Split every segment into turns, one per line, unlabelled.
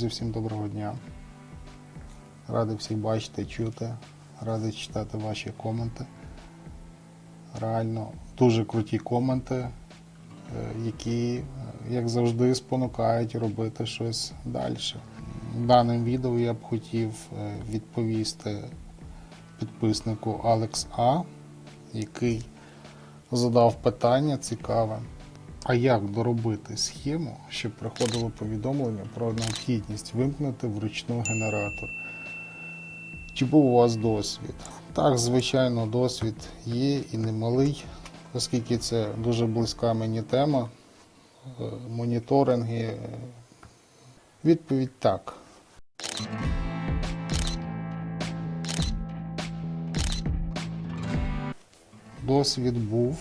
Друзі, всім доброго дня. Радий всіх бачити, чути, радий читати ваші коменти. Реально дуже круті коменти, е, які, е, як завжди, спонукають робити щось далі. Даним відео я б хотів е, відповісти підписнику Алекс А, який задав питання цікаве. А як доробити схему, щоб приходило повідомлення про необхідність вимкнути вручну генератор? Чи був у вас досвід? Так, звичайно, досвід є і немалий, оскільки це дуже близька мені тема. е, Моніторинги. Відповідь так. Досвід був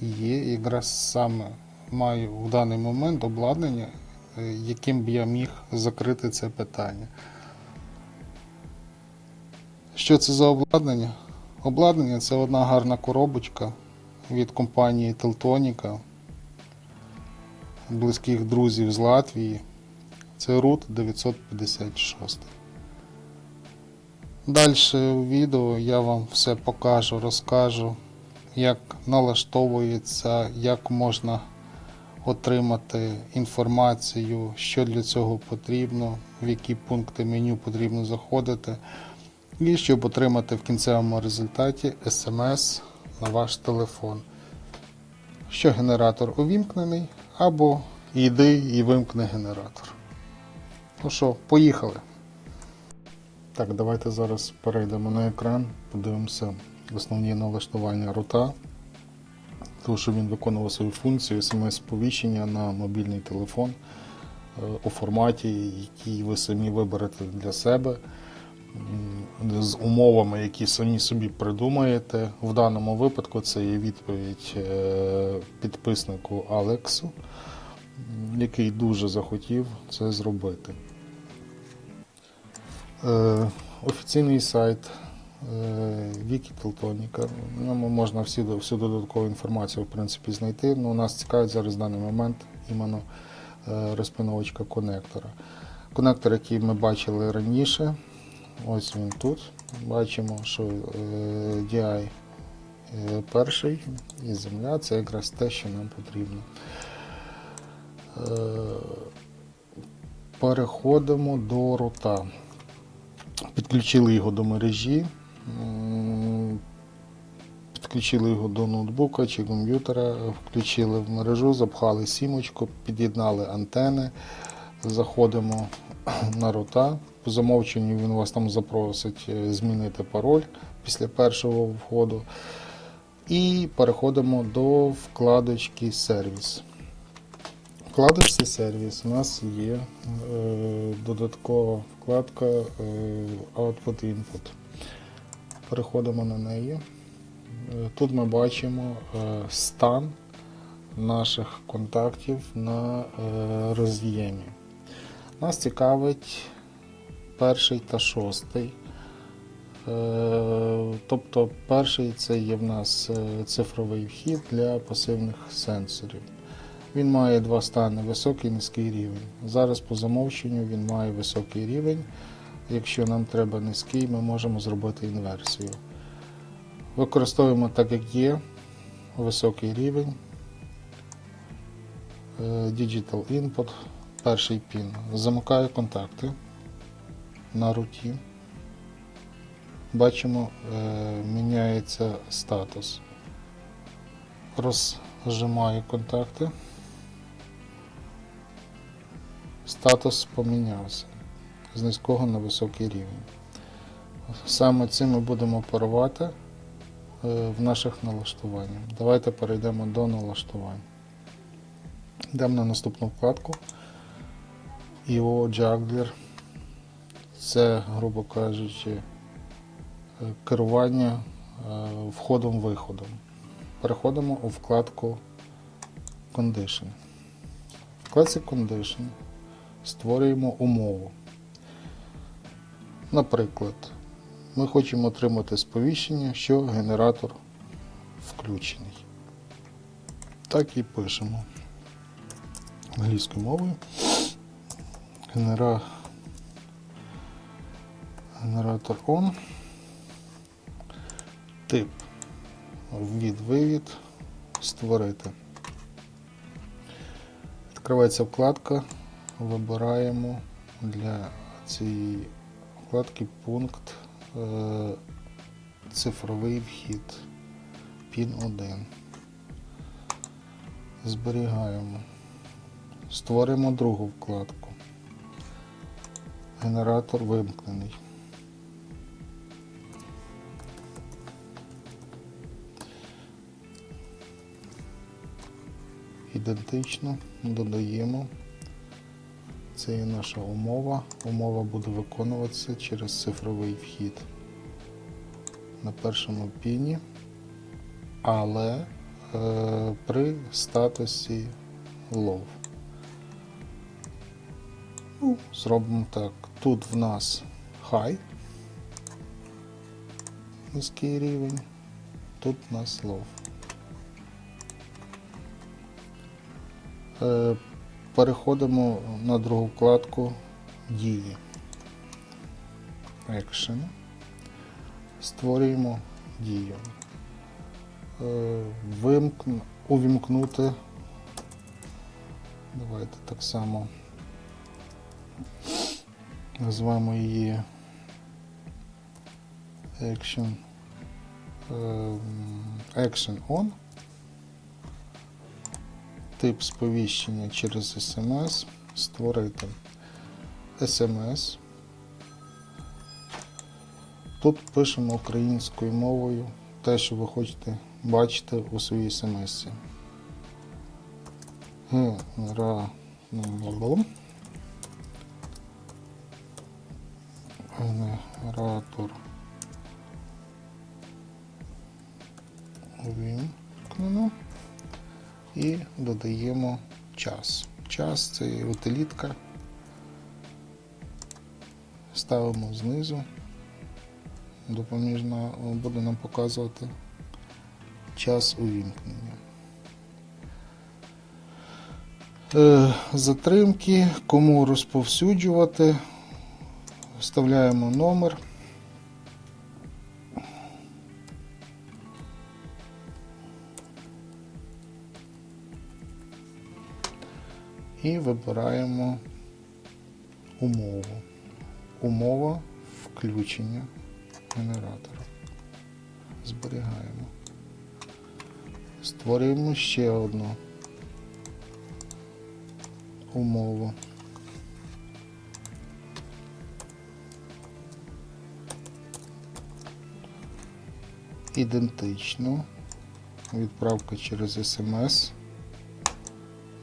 є. Якраз саме маю в даний момент обладнання, е, яким б я міг закрити це питання. Що це за обладнання? Обладнання це одна гарна коробочка від компанії Телтоніка, близьких друзів з Латвії. Це RUT 956. Далі у відео я вам все покажу, розкажу, як налаштовується, як можна отримати інформацію, що для цього потрібно, в які пункти меню потрібно заходити, і щоб отримати в кінцевому результаті смс на ваш телефон. Що генератор увімкнений, або йди і вимкни генератор. Ну що, поїхали. Так, давайте зараз перейдемо на екран, подивимося основні налаштування рута. Тому що він виконував свою функцію смс-сповіщення на мобільний телефон е, у форматі, який ви самі виберете для себе, з умовами, які самі собі придумаєте. В даному випадку це є відповідь е, підписнику Алексу, який дуже захотів це зробити. Е, Офіційний сайт Вікі Телтоніка. Ньому можна всі, всю додаткову інформацію в принципі, знайти. Ну, нас цікавить зараз в даний момент іменно е, розпиновочка конектора. Конектор, який ми бачили раніше, ось він тут. Бачимо, що е, DI е, перший і земля це якраз те, що нам потрібно. Е, Переходимо до рута. Підключили його до мережі, підключили його до ноутбука чи комп'ютера, включили в мережу, запхали сімочку, під'єднали антени, заходимо на рута. По замовченню він вас там запросить е, змінити пароль після першого входу. І переходимо до вкладочки сервіс. Вкладочці сервіс у нас є е, додаткова вкладка е, Output Input. Переходимо на неї. Е, Тут ми бачимо е, стан наших контактів на е, роз'ємі. Нас цікавить перший та шостий. Тобто перший це є в нас цифровий вхід для пасивних сенсорів. Він має два стани високий і низький рівень. Зараз по замовченню він має високий рівень. Якщо нам треба низький, ми можемо зробити інверсію. Використовуємо так, як є, високий рівень. Е, Digital Input, перший пін. Замикаю контакти на руті. Бачимо, е, міняється статус. Розжимаю контакти. Статус помінявся з низького на високий рівень. Саме цим ми будемо оперувати е, в наших налаштуваннях. Давайте перейдемо до налаштувань. Йдемо на наступну вкладку. IO Juggler. Це, грубо кажучи, е, керування е, входом-виходом. Переходимо у вкладку Condition. В вкладці Condition створюємо умову. Наприклад, ми хочемо отримати сповіщення, що генератор включений. Так і пишемо англійською мовою. Генера... Генератор on. Тип. Ввід-вивід. Створити. Відкривається вкладка. Вибираємо для цієї вкладки пункт е, цифровий вхід. Пін 1. Зберігаємо. Створимо другу вкладку. Генератор вимкнений. Ідентично додаємо. Це є наша умова. Умова буде виконуватися через цифровий вхід на першому піні, але е, при статусі лов. Ну, зробимо так. Тут в нас high, низький рівень, тут в нас low. Переходимо на другу вкладку дії. Action. Створюємо дію. Е, Вимкн... Увімкнути. Давайте так само назвемо її Action, Action On. Тип сповіщення через SMS. Створити SMS. Тут пишемо українською мовою те, що ви хочете бачити у своїй смс. Генератор. Генератор. І додаємо час. Час це утилітка. Ставимо знизу. Допоміжна буде нам показувати час увімкнення. Е, Затримки, кому розповсюджувати, вставляємо номер. І вибираємо умову. Умова включення генератора. Зберігаємо. Створюємо ще одну умову. Ідентично. Відправка через SMS.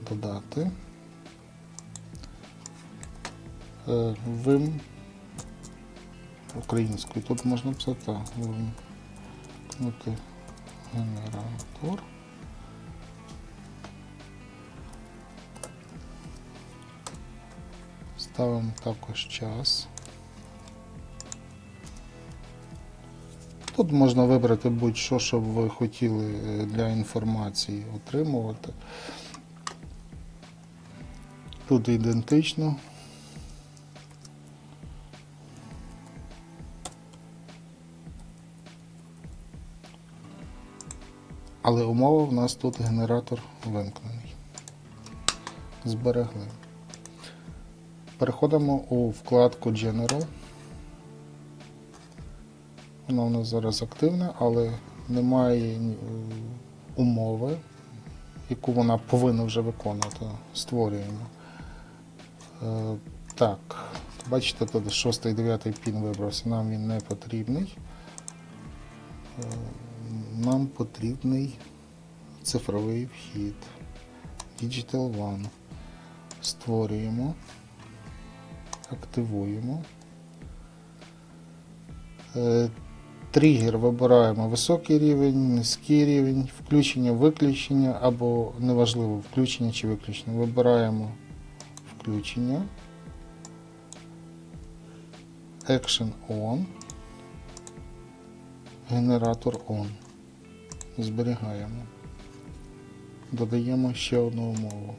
Додати. Вим українською. Тут можна писати. Вимкнути генератор. Ставимо також час. Тут можна вибрати будь-що, що ви хотіли е, для інформації отримувати. Тут ідентично. Але умова в нас тут генератор вимкнений. Зберегли. Переходимо у вкладку General. Вона у нас зараз активна, але немає е, умови, яку вона повинна вже виконувати. Створюємо. Е, Так, бачите, тут 6 і 9 пін вибрався, нам він не потрібний. Нам потрібний цифровий вхід. Digital One. Створюємо, активуємо. Е, Тригер вибираємо високий рівень, низький рівень, включення, виключення або неважливо включення чи виключення. Вибираємо включення. Action On. Генератор On. Зберігаємо. Додаємо ще одну умову.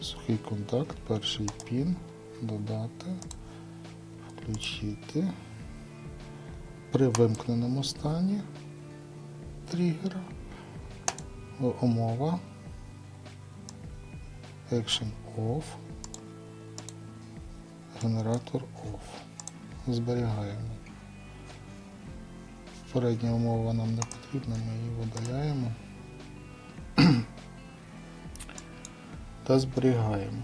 Сухий контакт, перший пін, додати, включити. При вимкненому стані тригера. Умова. Action off. Генератор off. Зберігаємо. Передня умова нам не потрібна, ми її видаляємо. Та зберігаємо.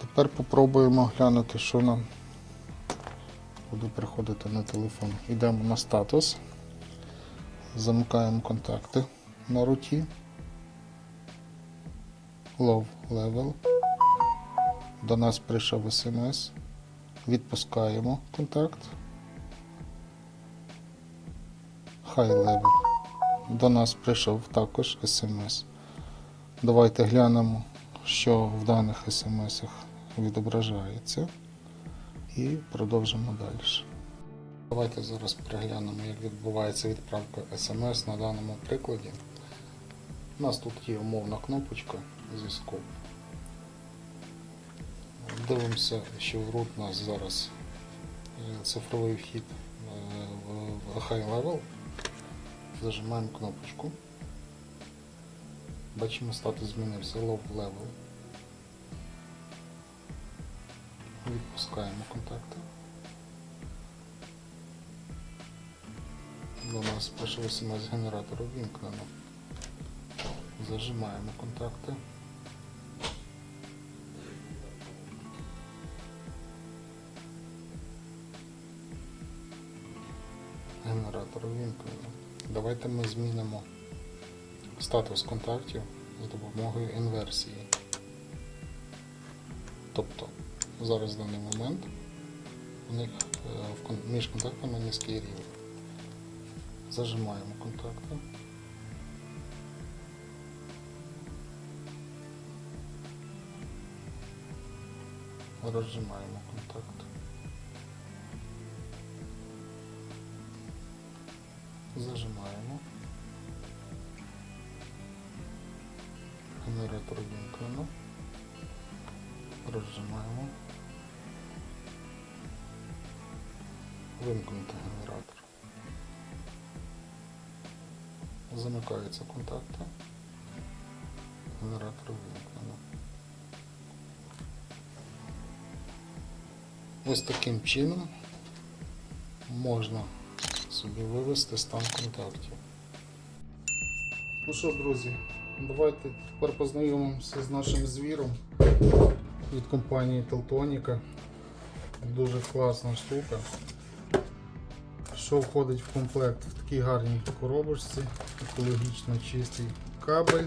Тепер попробуємо глянути, що нам буде приходити на телефон. Йдемо на статус, замикаємо контакти на руті. Low level. До нас прийшов смс. Відпускаємо контакт. High level. До нас прийшов також смс. Давайте глянемо, що в даних смс відображається. І продовжимо далі. Давайте зараз переглянемо, як відбувається відправка смс на даному прикладі. У нас тут є умовна кнопочка зв'язку. Дивимося, що в root у нас зараз е, цифровий вхід е, в- High Level. Зажимаємо кнопочку. Бачимо, статус змінився Low Level. Відпускаємо контакти. До нас прийшов смс з генератору вімкнено. Зажимаємо контакти. Генератор вімкнено. Давайте ми змінимо статус контактів за допомогою інверсії. Тобто зараз в даний момент у них е, між контактами низький рівень. Зажимаємо контакти. Розжимаємо контакт. Зажимаємо. Генератор вімкнено. Розжимаємо. Вимкнути генератор. Замикаються контакти. Генератор вимкнено. Ось таким чином можна собі вивести стан контактів. Ну що, друзі, давайте тепер познайомимося з нашим звіром від компанії Телтоніка. Дуже класна штука. Що входить в комплект в такій гарній коробочці, екологічно чистий кабель,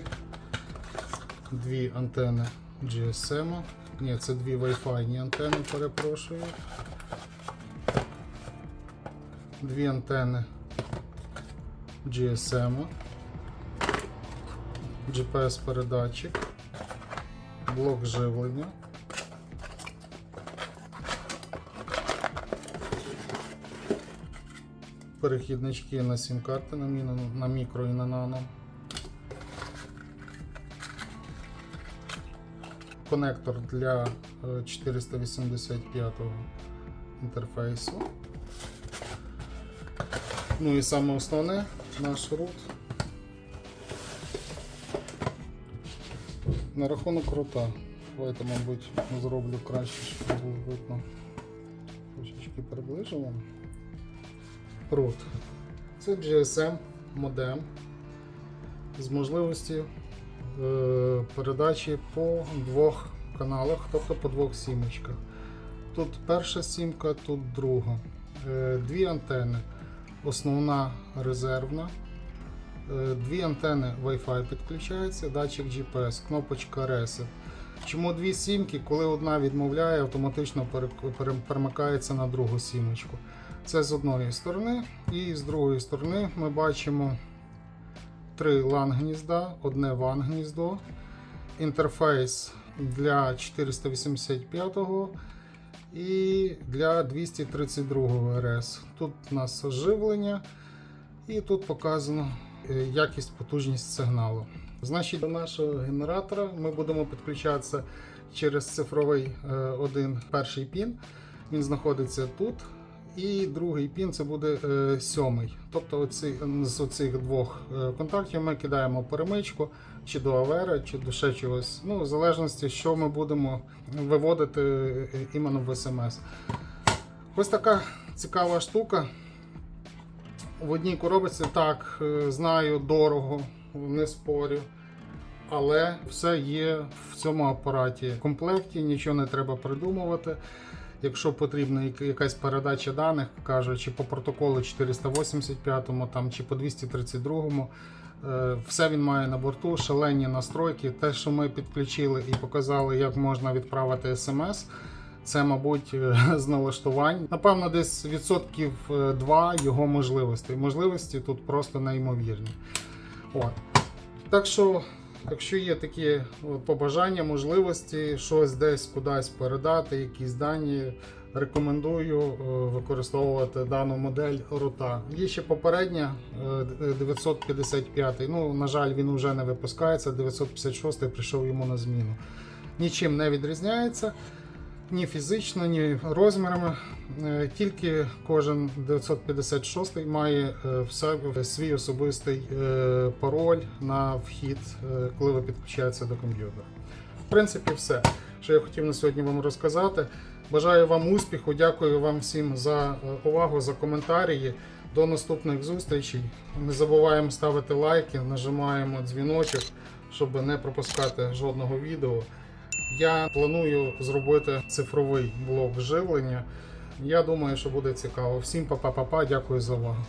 дві антени GSM. Ні, це дві Wi-Fi антени, перепрошую. Дві антени GSM, GPS передатчик, блок живлення. Перехіднички на сім-карти на, мікро і на нано. Конектор для е, 485 інтерфейсу. Ну і саме основне наш root. На рахунок рута. Давайте, мабуть, зроблю краще, щоб було видно. Трошечки приближу вам. Root. Це GSM модем з можливістю е, передачі по двох каналах, тобто по двох сімочках. Тут перша сімка, тут друга. Е, Дві антени. Основна резервна. Е, Дві антени Wi-Fi підключаються, датчик GPS, кнопочка Reset. Чому дві сімки? Коли одна відмовляє, автоматично пере- пере- перемикається на другу сімочку. Це з одної сторони, і з другої сторони ми бачимо три LAN гнізда, одне WAN гніздо, інтерфейс для 485 і для 232 РС. Тут у нас живлення, і тут показано е, якість, потужність сигналу. Значить, до нашого генератора ми будемо підключатися через цифровий е, один перший пін. Він знаходиться тут. І другий пін це буде е, сьомий. Тобто оці, з оцих двох е, контактів ми кидаємо перемичку чи до Авера, чи до ще чогось. Ну, в залежності, що ми будемо виводити е, іменно в смс. Ось така цікава штука. В одній коробці так, знаю, дорого, не спорю. Але все є в цьому апараті в комплекті, нічого не треба придумувати. Якщо потрібна якась передача даних, кажу, чи по протоколу 485 там, чи по 232, е, все він має на борту, шалені настройки. Те, що ми підключили і показали, як можна відправити смс, це, мабуть, е, з налаштувань. Напевно, десь відсотків е, 2 його можливостей. Можливості тут просто неймовірні. От. Так що, якщо є такі побажання, можливості, щось десь кудись передати, якісь дані, рекомендую е, використовувати дану модель рота. Є ще попередня е, 955. Ну, на жаль, він вже не випускається. 956 прийшов йому на зміну. Нічим не відрізняється. Ні фізично, ні розмірами. Е, Тільки кожен 956 має е, свій особистий е, пароль на вхід, коли ви підключаєтеся до комп'ютера. В принципі, все, що я хотів на сьогодні вам розказати. Бажаю вам успіху, дякую вам всім за увагу, за коментарі. До наступних зустрічей. Не забуваємо ставити лайки, нажимаємо дзвіночок, щоб не пропускати жодного відео. Я планую зробити цифровий блок живлення. Я думаю, що буде цікаво. Всім па-па-па-па, дякую за увагу.